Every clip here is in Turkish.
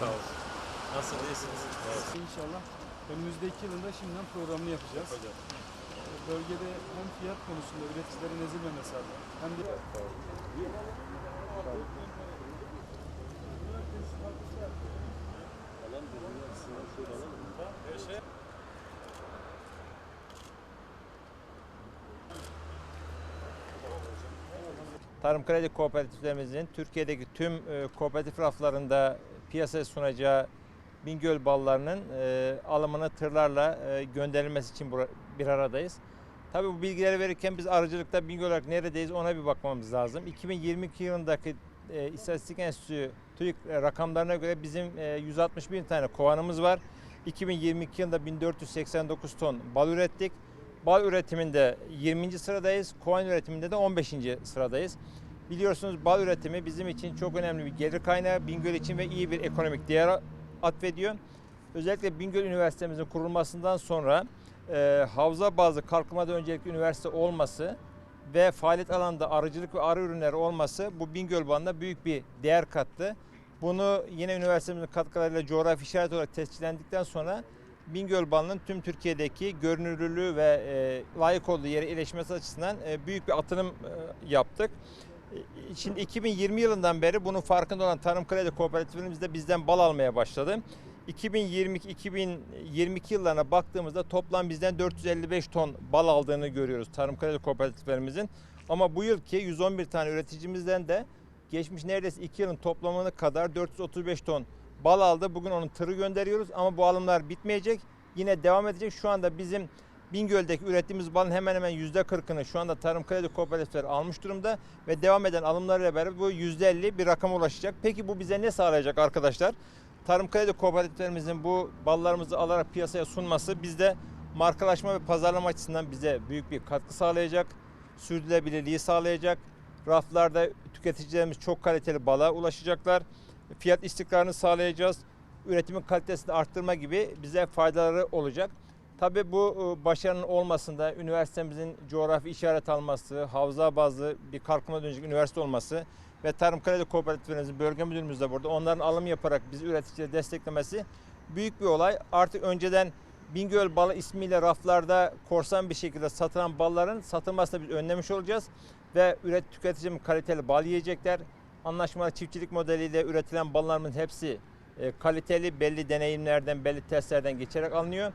Nasılsınız? İyisiniz? İnşallah önümüzdeki yılında şimdiden programını yapacağız. Bölgede hem fiyat konusunda üreticilerin ezilmemesi adına hem de Tarım Kredi Kooperatiflerimizin Türkiye'deki tüm e, kooperatif raflarında piyasaya sunacağı Bingöl ballarının e, alımını tırlarla e, gönderilmesi için bir aradayız. Tabii bu bilgileri verirken biz arıcılıkta Bingöl olarak neredeyiz ona bir bakmamız lazım. 2022 yılındaki e, İstatistik Enstitüsü TÜİK e, rakamlarına göre bizim e, 161 tane kovanımız var. 2022 yılında 1489 ton bal ürettik. Bal üretiminde 20. sıradayız. Kovan üretiminde de 15. sıradayız. Biliyorsunuz bal üretimi bizim için çok önemli bir gelir kaynağı. Bingöl için ve iyi bir ekonomik değer atfediyor. Özellikle Bingöl Üniversitemizin kurulmasından sonra e, havza bazı kalkınmada öncelikli üniversite olması ve faaliyet alanında arıcılık ve arı ürünleri olması bu Bingöl bandına büyük bir değer kattı. Bunu yine üniversitemizin katkılarıyla coğrafi işaret olarak tescillendikten sonra Bingöl bandının tüm Türkiye'deki görünürlüğü ve e, layık olduğu yere iyileşmesi açısından e, büyük bir atılım e, yaptık. Şimdi 2020 yılından beri bunun farkında olan Tarım Kredi Kooperatifimiz de bizden bal almaya başladı. 2022-2022 yıllarına baktığımızda toplam bizden 455 ton bal aldığını görüyoruz Tarım Kredi Kooperatiflerimizin. Ama bu yılki 111 tane üreticimizden de geçmiş neredeyse 2 yılın toplamını kadar 435 ton bal aldı. Bugün onun tırı gönderiyoruz ama bu alımlar bitmeyecek. Yine devam edecek. Şu anda bizim Bingöl'deki ürettiğimiz balın hemen hemen %40'ını şu anda Tarım Kredi Kooperatifleri almış durumda ve devam eden alımlarıyla beraber bu %50 bir rakama ulaşacak. Peki bu bize ne sağlayacak arkadaşlar? Tarım Kredi Kooperatiflerimizin bu ballarımızı alarak piyasaya sunması bizde markalaşma ve pazarlama açısından bize büyük bir katkı sağlayacak. Sürdürülebilirliği sağlayacak. Raflarda tüketicilerimiz çok kaliteli bala ulaşacaklar. Fiyat istikrarını sağlayacağız. Üretimin kalitesini arttırma gibi bize faydaları olacak. Tabii bu e, başarının olmasında üniversitemizin coğrafi işaret alması, havza bazlı bir kalkınma dönecek üniversite olması ve Tarım Kredi Kooperatiflerimizin bölge müdürümüz de burada. Onların alım yaparak bizi üreticileri desteklemesi büyük bir olay. Artık önceden Bingöl balı ismiyle raflarda korsan bir şekilde satılan balların satılmasını biz önlemiş olacağız. Ve üret tüketicimiz kaliteli bal yiyecekler. Anlaşmalı çiftçilik modeliyle üretilen ballarımızın hepsi e, kaliteli, belli deneyimlerden, belli testlerden geçerek alınıyor.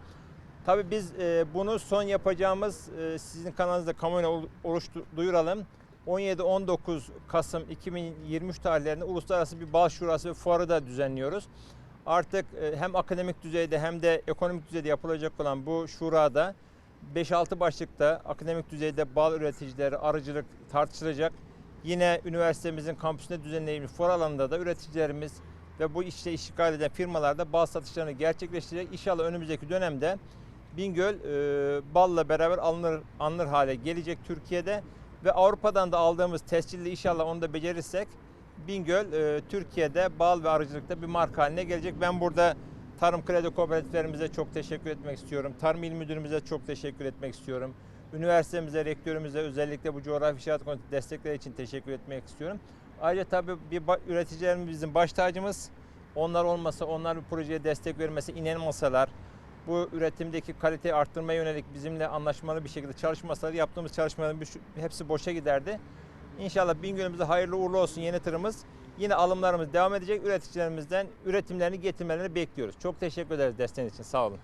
Tabii biz e, bunu son yapacağımız e, sizin kanalınızda kamuoyuna ol- oluştu, duyuralım. 17-19 Kasım 2023 tarihlerinde uluslararası bir bal şurası ve fuarı da düzenliyoruz. Artık e, hem akademik düzeyde hem de ekonomik düzeyde yapılacak olan bu şurada 5-6 başlıkta akademik düzeyde bal üreticileri, arıcılık tartışılacak. Yine üniversitemizin kampüsünde düzenleyilmiş fuar alanında da üreticilerimiz ve bu işte işgal eden firmalarda bal satışlarını gerçekleştirecek. İnşallah önümüzdeki dönemde Bingöl e, balla beraber alınır, alınır hale gelecek Türkiye'de ve Avrupa'dan da aldığımız tescilli inşallah onu da becerirsek Bingöl e, Türkiye'de bal ve arıcılıkta bir marka haline gelecek. Ben burada Tarım Kredi Kooperatiflerimize çok teşekkür etmek istiyorum. Tarım İl Müdürümüze çok teşekkür etmek istiyorum. Üniversitemize, rektörümüze özellikle bu coğrafi işaret konusunda destekleri için teşekkür etmek istiyorum. Ayrıca tabii bir üreticilerimiz bizim baş tacımız. Onlar olmasa, onlar bir projeye destek vermesi, inanmasalar, bu üretimdeki kaliteyi arttırmaya yönelik bizimle anlaşmalı bir şekilde çalışmasalar yaptığımız çalışmaların hepsi boşa giderdi. İnşallah Bingöl'ümüze hayırlı uğurlu olsun yeni tırımız. Yine alımlarımız devam edecek. Üreticilerimizden üretimlerini getirmelerini bekliyoruz. Çok teşekkür ederiz desteğiniz için. Sağ olun.